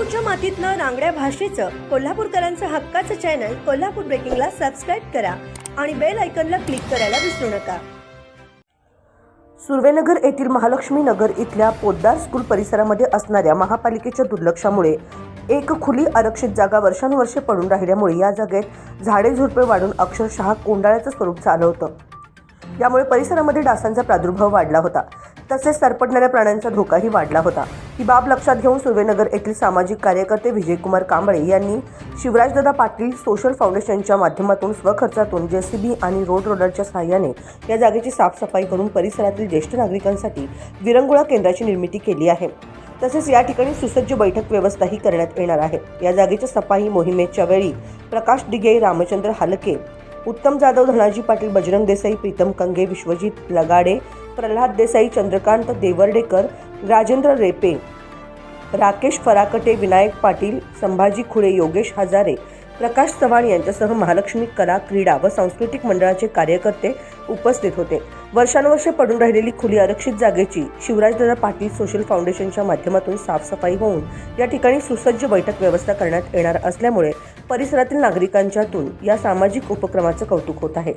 कोल्हापूरच्या मातीतलं रांगड्या भाषेचं कोल्हापूरकरांचं हक्काचं चॅनल कोल्हापूर ब्रेकिंगला सबस्क्राईब करा आणि बेल आयकनला क्लिक करायला विसरू नका. सुर्वेनगर येथील महालक्ष्मी नगर इथल्या पोद्दार स्कूल परिसरामध्ये असणाऱ्या महापालिकेच्या दुर्लक्षामुळे एक खुली आरक्षित जागा वर्षानुवर्षे पडून राहिल्यामुळे या जागेत झाडे झुडपे वाढून अक्षरशः कोंडाळ्याचं स्वरूप झालं होतं. यामुळे परिसरामध्ये डासांचा प्रादुर्भाव वाढला होता. तसेच सरपटणाऱ्या प्राण्यांचा धोकाही वाढला होता. ही बाब लक्षात घेऊन सुर्वेनगर येथील सामाजिक कार्यकर्ते विजयकुमार कांबळे यांनी शिवराजदादा पाटील सोशल फाउंडेशनच्या माध्यमातून स्वखर्चातून जेसीबी आणि रोड रोलरच्या सहाय्याने या जागेची साफसफाई करून परिसरातील ज्येष्ठ नागरिकांसाठी विरंगुळा केंद्राची निर्मिती केली आहे. तसेच या ठिकाणी सुसज्ज बैठक व्यवस्थाही करण्यात येणार आहे. या जागेच्या सफाई मोहिमेच्या वेळी प्रकाश डिगे रामचंद्र हालके उत्तम जाधव धनाजी पाटील बजरंग देसाई प्रीतम कंगे विश्वजित लगाडे प्रल्हाद देसाई चंद्रकांत देवर्डेकर राजेंद्र रेपे राकेश फराकटे विनायक पाटील संभाजी खुळे योगेश हजारे प्रकाश चव्हाण यांच्यासह महालक्ष्मी कला क्रीडा व सांस्कृतिक मंडळाचे कार्यकर्ते उपस्थित होते. वर्षानुवर्षे पडून राहिलेली खुली आरक्षित जागेची शिवराजदादा पाटील सोशल फाउंडेशनच्या माध्यमातून साफसफाई होऊन या ठिकाणी सुसज्ज बैठक व्यवस्था करण्यात येणार असल्यामुळे परिसरातील नागरिकांच्यातून या सामाजिक उपक्रमाचं कौतुक होत आहे.